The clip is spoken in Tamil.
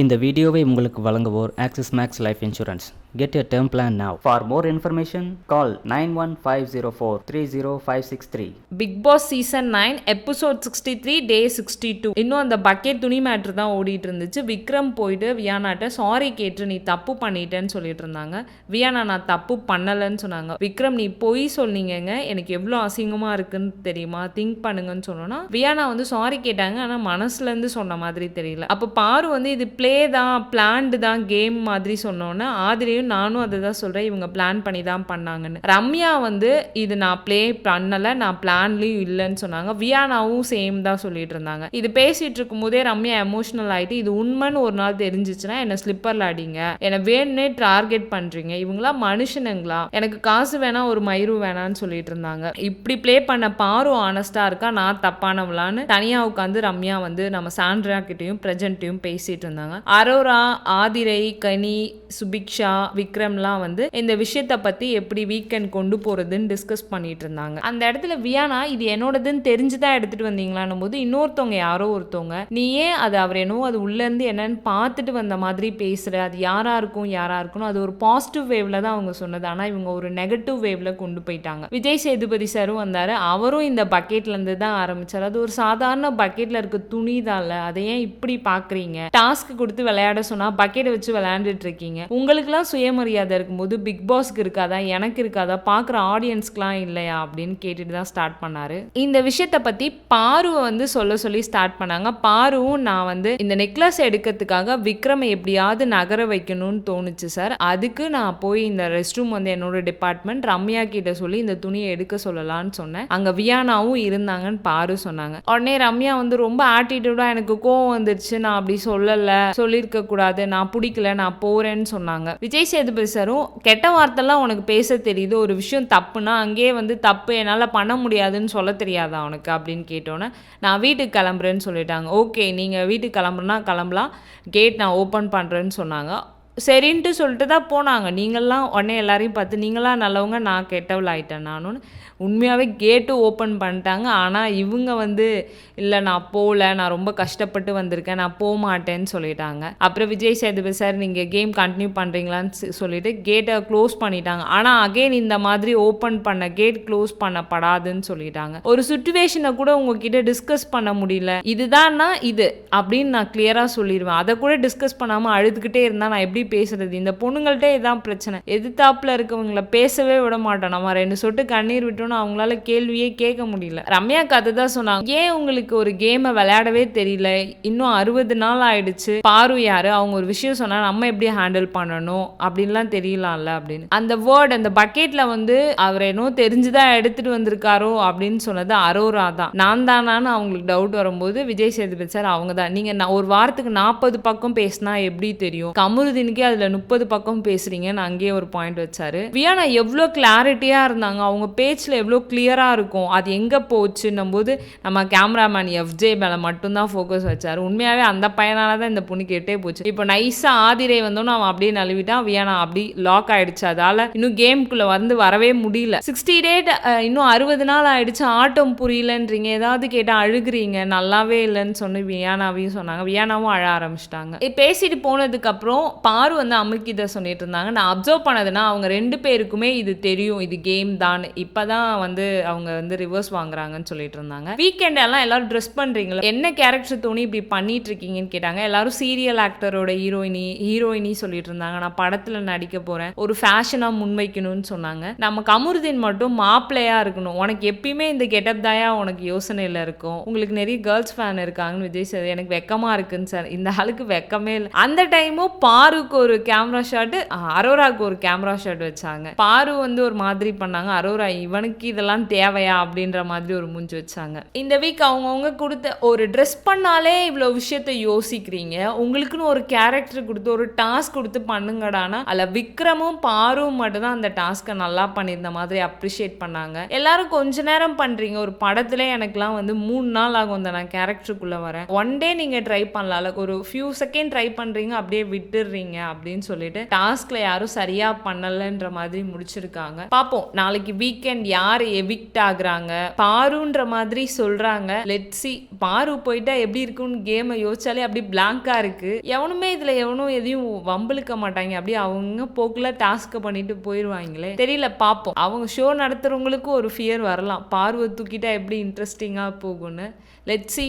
இந்த வீடியோவை உங்களுக்கு வழங்குவோர் Axis Max Life insurance get a term plan now for more information call nine one five zero four three zero five six three Bigg Boss season nine episode sixty three day sixty two இன்னும் அந்த பக்கெட் துணி மேட்ரு தான் ஓடிட்டு இருந்துச்சு விக்ரம் போயிட்டு வியானாட்ட சாரி கேட்டு நீ தப்பு பண்ணிட்டேன்னு சொல்லிட்டு இருந்தாங்க வியானா நான் தப்பு பண்ணலைன்னு சொன்னாங்க. விக்ரம் நீ பொய் சொன்னீங்கங்க. எனக்கு எவ்வளோ அசிங்கமாக இருக்குன்னு தெரியுமா? திங்க் பண்ணுங்கன்னு சொன்னோன்னா வியானா வந்து சாரி கேட்டாங்க. ஆனால் மனசுலேருந்து சொன்ன மாதிரி தெரியல. அப்போ பாரு வந்து இது பிளே ப்ளே தான் பிளான்டு தான் கேம் மாதிரி சொன்னோன்னே ஆதிரியும் நானும் அதை தான் சொல்கிறேன் இவங்க பிளான் பண்ணி தான் பண்ணாங்கன்னு. ரம்யா வந்து இது நான் ப்ளே பண்ணலை நான் பிளான்லேயும் இல்லைன்னு சொன்னாங்க. வியானாவும் சேம் தான் சொல்லிட்டு இருந்தாங்க. இது பேசிகிட்டு இருக்கும்போதே ரம்யா எமோஷனல் ஆகிட்டு இது உண்மைன்னு ஒரு நாள் தெரிஞ்சிச்சுன்னா என்னை ஸ்லிப்பரில் அடிங்க. என்னை வேணுன்னே டார்கெட் பண்ணுறீங்க இவங்களா மனுஷனுங்களா? எனக்கு காசு வேணா ஒரு மயிறு வேணான்னு சொல்லிட்டு இருந்தாங்க. இப்படி ப்ளே பண்ண பாரு ஆனஸ்டாக இருக்கா நான் தப்பானவளான்னு தனியாக உட்காந்து ரம்யா வந்து நம்ம சாண்ட்ரா கிட்டேயும் பிரஜன்ட்டையும் பேசிகிட்டு இருந்தாங்க. அரோரா ஆதிரை கனி சுபிக்ஷா விக்ரம்லாம் வந்து இந்த விஷயத்தை பற்றி எப்படி வீக்கெண்ட் கொண்டு போகிறதுன்னு டிஸ்கஸ் பண்ணிட்டு இருந்தாங்க. அந்த இடத்துல வியானா இது என்னோடதுன்னு தெரிஞ்சு தான் எடுத்துகிட்டு வந்தீங்களான்னும் போது இன்னொருத்தவங்க யாரோ ஒருத்தவங்க நீ ஏன் அது அவர் என்னவோ அது உள்ளேருந்து என்னன்னு பார்த்துட்டு வந்த மாதிரி பேசுகிற அது யாரா இருக்கும் யாரா இருக்கணும் அது ஒரு பாசிட்டிவ் வேவ்ல தான் அவங்க சொன்னது. ஆனால் இவங்க ஒரு நெகட்டிவ் வேவ்ல கொண்டு போயிட்டாங்க. விஜய் சேதுபதி சாரும் வந்தார். அவரும் இந்த பக்கெட்லேருந்து தான் ஆரம்பிச்சார். அது ஒரு சாதாரண பக்கெட்டில் இருக்க துணி தான்ல. அதை ஏன் இப்படி பார்க்குறீங்க டாஸ்க் கொடுத்து விளையாட சொன்னால் பக்கெட்டை வச்சு விளையாண்டுட்டு இருக்கீங்க உங்களுக்குலாம் சுயமரியாதை இருக்கும்போது பிக் பாஸ்க்கு இருக்காதா எனக்கு இருக்காதா பார்க்குற ஆடியன்ஸ்க்குலாம் இல்லையா அப்படின்னு கேட்டுட்டு தான் ஸ்டார்ட் பண்ணார். இந்த விஷயத்தை பற்றி பாருவை வந்து சொல்ல சொல்லி ஸ்டார்ட் பண்ணாங்க. பாருவும் நான் வந்து இந்த நெக்லஸ் எடுக்கிறதுக்காக விக்ரமை எப்படியாவது நகர வைக்கணும்னு தோணுச்சு சார் அதுக்கு நான் போய் இந்த ரெஸ்ட் ரூம் வந்து என்னோட டிபார்ட்மெண்ட் ரம்யா கிட்ட சொல்லி இந்த துணியை எடுக்க சொல்லலான்னு சொன்னேன். அங்கே வியானாவும் இருந்தாங்கன்னு பாரு சொன்னாங்க. உடனே ரம்யா வந்து ரொம்ப ஆட்டிடியூடாக எனக்கு கோவம் வந்துருச்சு. நான் அப்படி சொல்லலை. சொல்லியிருக்க கூடாது நான் பிடிக்கல நான் போறேன்னு சொன்னாங்க. விஜய் சேதுபதி சாரும் கெட்ட வார்த்தைலாம் உனக்கு பேச தெரியுது ஒரு விஷயம் தப்புனா அங்கேயே வந்து தப்பு என்னால் பண்ண முடியாதுன்னு சொல்ல தெரியாதா உனக்கு அப்படின்னு கேட்டோன்னே நான் வீட்டுக்கு கிளம்புறேன்னு சொல்லிட்டாங்க. ஓகே நீங்கள் வீட்டுக்கு கிளம்புறனா கிளம்பலாம் கேட் நான் ஓப்பன் பண்ணுறேன்னு சொன்னாங்க. சரின்ட்டு சொல்லிட்டு தான் போனாங்க. நீங்கள்லாம் உடனே எல்லாரையும் பார்த்து நீங்களாம் நல்லவங்க நான் கெட்டவள் ஆயிட்டேன் நானும் உண்மையாகவே கேட்டு ஓப்பன் பண்ணிட்டாங்க. ஆனால் இவங்க வந்து இல்லை நான் போகல. நான் ரொம்ப கஷ்டப்பட்டு வந்திருக்கேன். நான் போக மாட்டேன்னு சொல்லிட்டாங்க. அப்புறம் விஜய் சேதுபதி சார் நீங்கள் கேம் கண்டினியூ பண்ணுறீங்களான்னு சொல்லிட்டு கேட்டை க்ளோஸ் பண்ணிட்டாங்க. ஆனால் அகைன் இந்த மாதிரி ஓப்பன் பண்ண கேட் க்ளோஸ் பண்ணப்படாதுன்னு சொல்லிட்டாங்க. ஒரு சுச்சுவேஷனை கூட உங்ககிட்ட டிஸ்கஸ் பண்ண முடியல. இதுதான்னா இது? அப்படின்னு நான் கிளியராக சொல்லிடுவேன் அதை கூட டிஸ்கஸ் பண்ணாமல் அழுதுகிட்டே இருந்தால் நான் எப்படி பேசுறது? இந்த பொண்ணுங்கள்கிட்ட இதான் பிரச்சனை. எதிர்த்தாப்பில் இருக்கவங்கள பேசவே விட மாட்டோம். நம்ம ரெண்டு சொட்டு கண்ணீர் விட்டோம்னா அவங்களால கேள்வியே கேட்க முடியல. ரம்யா கதை தான் சொன்னாங்க. ஏன் உங்களுக்கு ஒரு கேமை விளையாடவே தெரியல? இன்னும் அறுபது நாள் ஆயிடுச்சு. பாரு யாரு அவங்க ஒரு விஷயம் சொன்னா நம்ம எப்படி ஹேண்டில் பண்ணணும் அப்படின்லாம் தெரியலாம்ல அப்படின்னு. அந்த வேர்ட் அந்த பக்கெட்ல வந்து அவர் என்னோ தெரிஞ்சுதான் எடுத்துட்டு வந்திருக்காரோ அப்படின்னு சொன்னது அரோரா தான். நான் தானான்னு அவங்களுக்கு டவுட் வரும்போது விஜய் சேதுபதி சார் அவங்க தான். நீங்க நான் ஒரு வாரத்துக்கு நாற்பது பக்கம் பேசினா எப்படி தெரியும்? கமருதீனுக்கே அதுல முப்பது பக்கம் பேசுறீங்கன்னு அங்கேயே ஒரு பாயிண்ட் வச்சாரு. வியானா எவ்வளோ கிளாரிட்டியா இருந்தாங்க. அவங்க பேச்சுல எவ்வளோ கிளியராக இருக்கும் அது எங்கே போச்சுன்னும் போது நம்ம கேமராமேன் எஃப்ஜே மேலே மட்டும்தான் ஃபோக்கஸ் வச்சார். உண்மையாகவே அந்த பையனால தான் இந்த பொண்ணு கேட்டே போச்சு. இப்போ நைஸாக ஆதிரை வந்தோன்னு அவன் அப்படியே நழுவிட்டான் வியானா அப்படி லாக் ஆயிடுச்சு. அதால் இன்னும் கேம்குள்ளே வந்து வரவே முடியல. சிக்ஸ்டி டேட் இன்னும் அறுபது நாள் ஆயிடுச்சு. ஆட்டம் புரியலன்றீங்க. ஏதாவது கேட்டால் அழுகுறீங்க. நல்லாவே இல்லைன்னு சொன்னு வியானாவையும் சொன்னாங்க. வியானாவும் அழ ஆரம்பிச்சிட்டாங்க. பேசிட்டு போனதுக்கப்புறம் பாரு வந்து அமுக்கிட்ட சொல்லிட்டு இருந்தாங்க. நான் அப்சர்வ் பண்ணதுன்னா அவங்க ரெண்டு பேருக்குமே இது தெரியும். இது கேம் தான். தான் வந்து அவங்க வந்து ரிவர்ஸ் வாங்குறாங்கன்னு சொல்லிட்டு இருந்தாங்க. வீக்கெண்ட் எல்லாம் எல்லாரும் ட்ரெஸ் பண்றீங்களா? என்ன கேரக்டர் துணி இப்படி பண்ணிட்டு இருக்கீங்கன்னு கேட்டாங்க. எல்லாரும் சீரியல் ஆக்டரோட ஹீரோயினி ஹீரோயினி சொல்லிட்டு இருந்தாங்க. நான் படத்துல நடிக்க போறேன். ஒரு ஃபேஷனா முன்வைக்கணும்னு சொன்னாங்க. நம்ம கமருதீன் மட்டும் மாப்பிள்ளையா இருக்கணும். உனக்கு எப்பயுமே இந்த கெட்டப் தாயா உனக்கு யோசனையில இருக்கும். உங்களுக்கு நிறைய கேர்ள்ஸ் ஃபேன் இருக்காங்கன்னு விஜய் சார் எனக்கு வெக்கமா இருக்குன்னு சார் இந்த ஆளுக்கு வெக்கமே இல்லை. அந்த டைமும் பாருக்கு ஒரு கேமரா ஷாட் அரோராக்கு ஒரு கேமரா ஷாட் வச்சாங்க. பாரு வந்து ஒரு மாதிரி பண்ணாங்க. அரோரா இவனுக்கு இதெல்லாம் தேவையா அப்படின்ற மாதிரி ஒரு மூஞ்சி வச்சாங்க. இந்த வீக் அவங்கவுங்க கொடுத்த ஒரு ட்ரெஸ் பண்ணாலே இவ்வளோ விஷயத்த யோசிக்கிறீங்க. உங்களுக்குன்னு ஒரு கேரக்டர் கொடுத்து ஒரு டாஸ்க் கொடுத்து பண்ணுங்கடானா அதில் விக்ரமும் பாரும் மட்டும்தான் அந்த டாஸ்க்கை நல்லா பண்ணியிருந்த மாதிரி அப்ரிஷியேட் பண்ணாங்க. எல்லாரும் கொஞ்ச நேரம் பண்ணுறீங்க ஒரு படத்துல எனக்குலாம் வந்து மூணு நாள் ஆகும் அந்த நான் கேரக்டருக்குள்ளே வரேன். ஒன் டே நீங்கள் ட்ரை பண்ணலாம். ஒரு ஃபியூ செகண்ட் ட்ரை பண்ணுறீங்க அப்படியே விட்டுடுறீங்க அப்படின்னு சொல்லிட்டு டாஸ்கில் யாரும் சரியாக பண்ணலைன்ற மாதிரி முடிச்சிருக்காங்க. பார்ப்போம். நாளைக்கு வீக்கெண்ட் யார் யார் எவிக்ட் ஆகுறாங்க? பாருன்ற மாதிரி சொல்றாங்க. லெட்ஸி பாரு போயிட்டா எப்படி இருக்கும்னு கேமை யோசிச்சாலே அப்படி பிளாங்கா இருக்கு. எவனுமே இதுல எவனும் எதையும் வம்பிழுக்க மாட்டாங்க. அப்படியே அவங்க போக்குல டாஸ்க்கை பண்ணிட்டு போயிடுவாங்களே தெரியல பார்ப்போம் அவங்க ஷோ நடத்துறவங்களுக்கும் ஒரு ஃபியர் வரலாம். பார்வை தூக்கிட்டா எப்படி இன்ட்ரெஸ்டிங்காக போகும்னு. லெட்ஸி